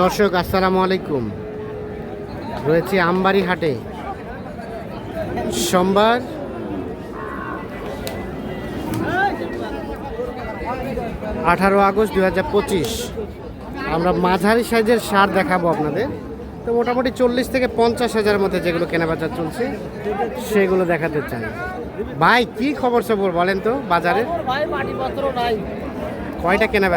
দর্শক, আসসালামু আলাইকুম। রয়েছে আমবাড়ি হাটে। সোমবার আঠারো আগস্ট দু হাজার পঁচিশ। আমরা মাঝারি সাইজের সার দেখাবো আপনাদের। তো মোটামুটি চল্লিশ থেকে পঞ্চাশ হাজারের মধ্যে যেগুলো কেনাবেচা চলছে, সেগুলো দেখাতে চাই। ভাই, কি খবর সবর বলেন তো বাজারে? কয়টা করলেন? কেনা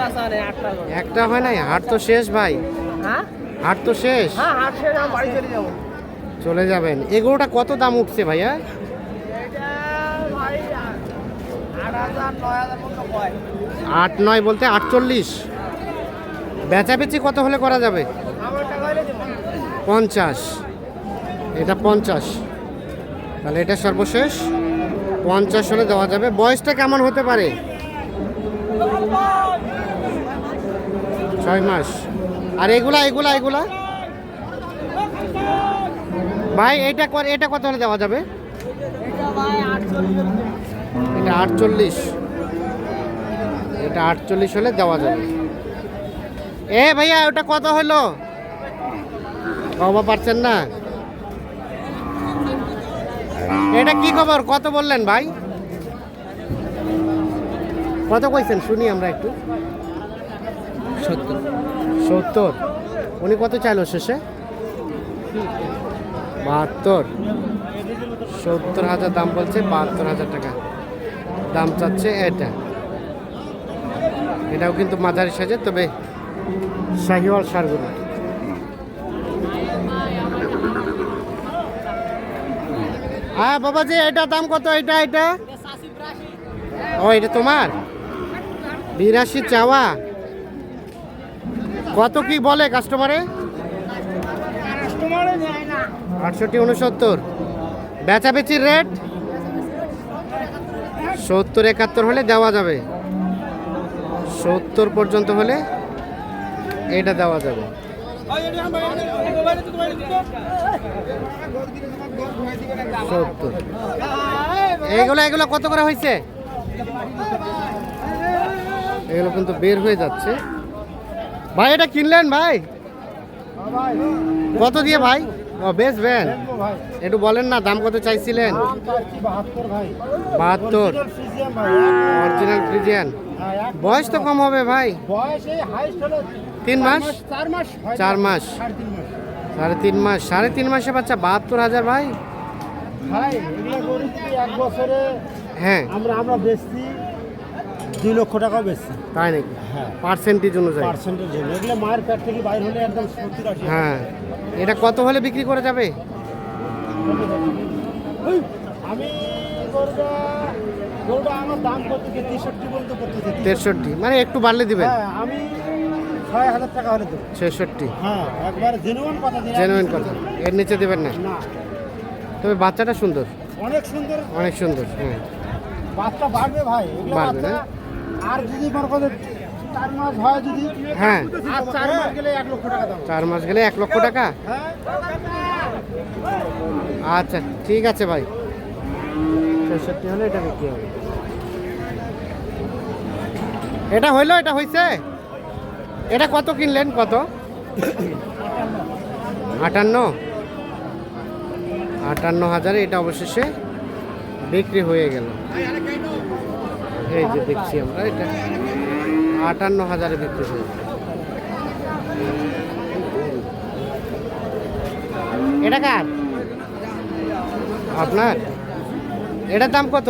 বেচা নেই আটটা করে। একটা হয় নাই? হাট তো শেষ ভাই। হ্যাঁ? হাট তো শেষ? হ্যাঁ চলে যাব। চলে যাবেন। এগুলোটা কত দাম উঠছে ভাইয়া? আট নয় বলতে আটচল্লিশ। বেচাবেচি কত হলে করা যাবে? পঞ্চাশ। এটা পঞ্চাশ। তাহলে এটা সর্বশেষ। পঞ্চাশ হলে দেওয়া যাবে। বয়সটা কেমন হতে পারে? ছয় মাস। আর এগুলা এগুলা এগুলা? ভাই, এটা এটা কত হলে দেওয়া যাবে? এটা আটচল্লিশ। এটা আটচল্লিশ হলে দেওয়া যাবে। এ ভাইয়া, ওটা কত হলো? কবা পারছেন না? এটা কি খবর? কত বললেন ভাই? কত কইছেন? শুনি আমরা একটু। সত্তর। সত্তর। উনি কত চাইলো শেষে? বাহাত্তর। সত্তর হাজার দাম বলছে বাহাত্তর হাজার টাকা। দাম চাচ্ছে এটা। এটাও কিন্তু মাঝারি সাজে তবে শাহিওয়াল সারগুলো। হ্যাঁ বাবাজি এটা দাম কত? এটা এটা? ও এটা তোমার? বিরাশি চাওয়া। কত কি বলে কাস্টমারে আটষট্টি উনসত্তর বেচাবেচির রেট সত্তর একাত্তর হলে দেওয়া যাবে। সত্তর পর্যন্ত হলে এটা দেওয়া যাবে। সত্তর। এগুলো এগুলো কত করে হয়েছে এগুলো কিন্তু বের হয়ে যাচ্ছে। ভাই এটা কিনলেন ভাই? কত দিয়ে ভাই? ও বেশ বেন একটু বলেন না দাম কত চাইছিলেন? বাহাত্তর। Original Friesian. বয়স তো কম হবে ভাই। তিন মাস? চার মাস। সাড়ে তিন মাস। সাড়ে তিন মাসে বাচ্চা বাহাত্তর হাজার ভাই? হ্যাঁ। আমরা আমরা বেচছি। দুই লক্ষ টাকাও বেচছি তাই নাকি? হ্যাঁ। পার্সেন্টেজ অনুযায়ী। পার্সেন্টের জন্য। এগুলো মায়ের পেট থেকে বাইর হলে একদম সত্তর আশি হ্যাঁ। এটা কত হলে বিক্রি করে যাবে? আমি আমার দাম তেষট্টি পর্যন্ত করতেছে তেষট্টি। মানে একটু বাড়লে দিবেন? হ্যাঁ আমি ছয় হাজার টাকা হলে দেবো। ছেষট্টি। হ্যাঁ একবার জেনুয়ান কথা জেনুইন কথা। এর নিচে দেবেন না? না। তবে বাচ্চাটা সুন্দর। অনেক সুন্দর। অনেক সুন্দর হ্যাঁ। বাচ্চা বাড়বে ভাই। বাড়বে না? আর যদি মনে করো চার মাস হয় যদি হ্যাঁ। আর চার মাস গেলে এক লক্ষ টাকা দাম। চার মাস গেলে এক লক্ষ টাকা? হ্যাঁ। আচ্ছা ঠিক আছে ভাই। ছেষট্টি হলে এটা বিক্রি হবে। এটা হইল এটা হয়েছে এটা কত কিনলেন কত? আটান্ন। আটান্ন হাজারে এটা অবশেষে বিক্রি হয়ে গেল। এই যে দেখছি আমরা, এটা আটান্ন হাজারে বিক্রি হয়ে গেল এটা কার? আপনার? এটার দাম কত?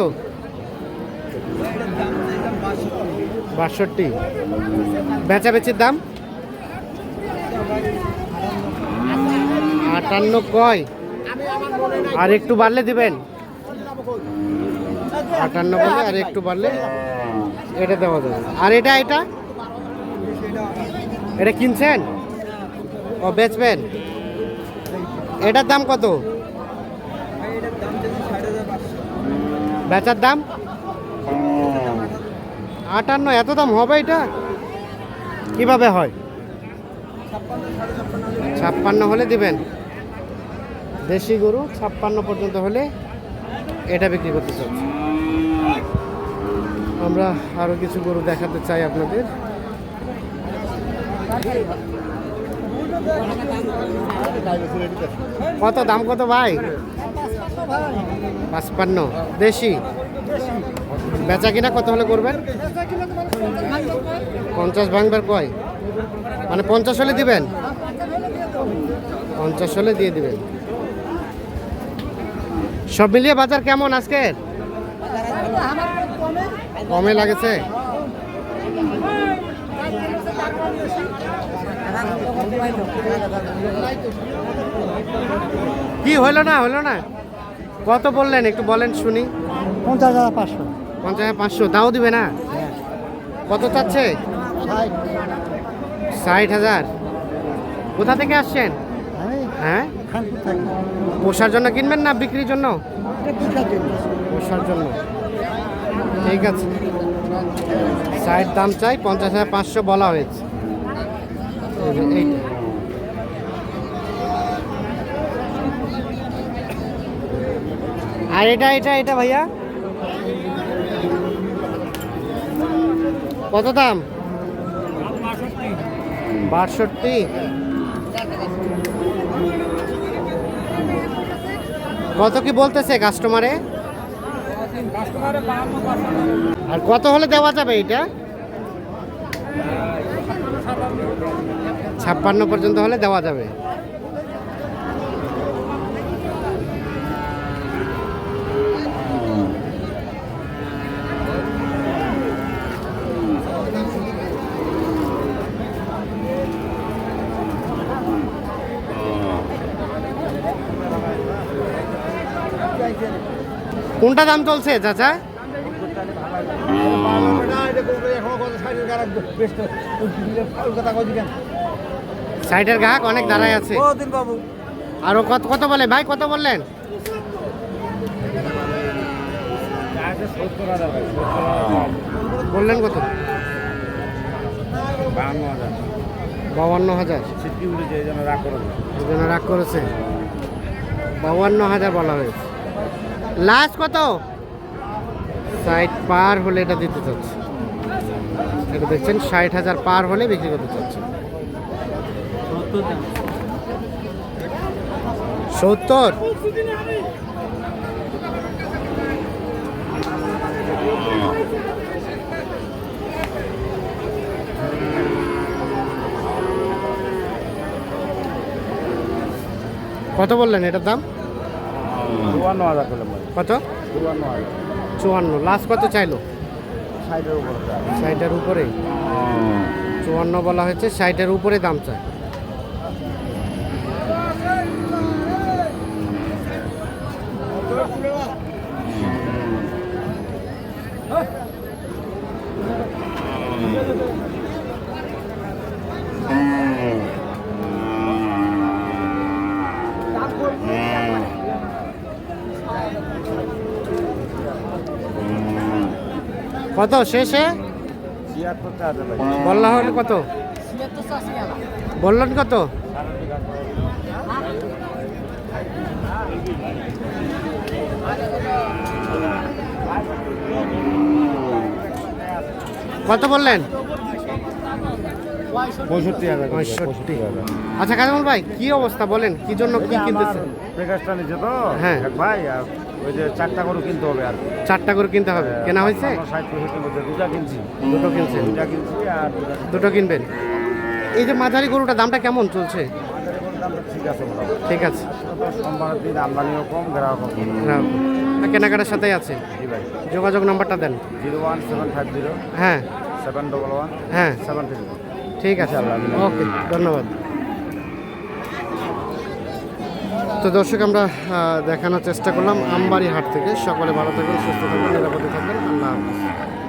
বাষট্টি। বেচাবেচির দাম? আটান্ন কয়? আর একটু বাড়লে দিবেন। আটান্ন বলে আর একটু বাড়লে এটা দেওয়া যাবে। আর এটা এটা? এটা কিনছেন? ও, বেচবেন? এটার দাম কত? বেচার দাম? আটান্ন, এত দাম হবে এটা? কীভাবে হয়? ছাপ্পান্ন হলে দিবেন। দেশি গরু, ছাপ্পান্ন পর্যন্ত হলে এটা বিক্রি করতে চাচ্ছি। আমরা আরও কিছু গরু দেখাতে চাই আপনাদের। কত দাম কত ভাই? পাঁচপান্ন। দেশি? বেচা কিনা কত হলে করবেন? পঞ্চাশ ভাঙবার কয়? মানে পঞ্চাশ হলে দিবেন? পঞ্চাশ হলে দিয়ে দিবেন। সব মিলিয়ে বাজার কেমন আজকের? কমে লাগেছে? কি হলো না হলো না? কত বললেন একটু বলেন শুনি। পঞ্চাশ হাজার পাঁচশো। পঞ্চাশ হাজার পাঁচশো তাও দিবে না? কত চাচ্ছে? ষাট। হাজার। কোথা থেকে আসছেন? হ্যাঁ? পোষার জন্য কিনবেন না বিক্রির জন্য। পোষার জন্য। ঠিক আছে। ষাট দাম চাই, পঞ্চাশ হাজার পাঁচশো বলা হয়েছে। আর এটা এটা এটা ভাইয়া? কত দাম? বাষট্টি। কত কি বলতেছে কাস্টমারে আর কত হলে দেওয়া যাবে এটা? ছাপ্পান্ন পর্যন্ত হলে দেওয়া যাবে। কোনটা দাম চলছে চাচা? সাইডের গ্রাহক অনেক দাঁড়ায় আছে। আরও কত কত বলে? ভাই কত বললেন? বললেন কত? বাউান্ন হাজার। রাগ করেছে। বাউান্ন হাজার বলা হয়েছে। লাস্ট কত? ষাট পার হলে এটা দিতে চাচ্ছে। এটা দেখছেন, ষাট হাজার পার হলে বিক্রি করতে চাচ্ছে। সত্তর? কত বললেন এটার দাম? চুয়ান্ন হাজার কত? চুয়ান্ন। লাস্ট কত চাইলো? উপর ষাটের উপরেই চুয়ান্ন বলা হয়েছে, ষাটের উপরে দাম চায় কত? শেষে? বললা হলে কত? বললেন কত? কত বললেন? পঁয়ষট্টি হাজার পঁয়ষট্টি। আচ্ছা কাজমল ভাই কি অবস্থা বলেন? কি জন্য কি কিনতেছেন? তো? হ্যাঁ। ভাই আর ওই যে চারটা গরু কিনতে হবে আর চারটা করে কিনতে হবে। কেনা হয়েছে? ষাট পঁয়ষট্টির মধ্যে দুটা কিনছি। দুটো কিনছেন দুটা কিনছি আর দুটো কিনবেন। এই যে মাঝারি গরুটা দামটা কেমন চলছে? ঠিক আছে ঠিক আছে। সোমবারের দিন আমদানিও কম কেনাকাটার সাথেই আছে। যোগাযোগ নাম্বারটা দেন। Zero one seven five zero. হ্যাঁ। Seven double one. হ্যাঁ। সেভেন থ্রি ঠিক আছে। ওকে ধন্যবাদ। তো দর্শক, আমরা দেখানোর চেষ্টা করলাম আমবাড়ি হাট থেকে। সকলে ভালো থাকবেন, সুস্থ থাকবেন, নিরাপদে থাকবেন। আল্লাহ হাফিজ।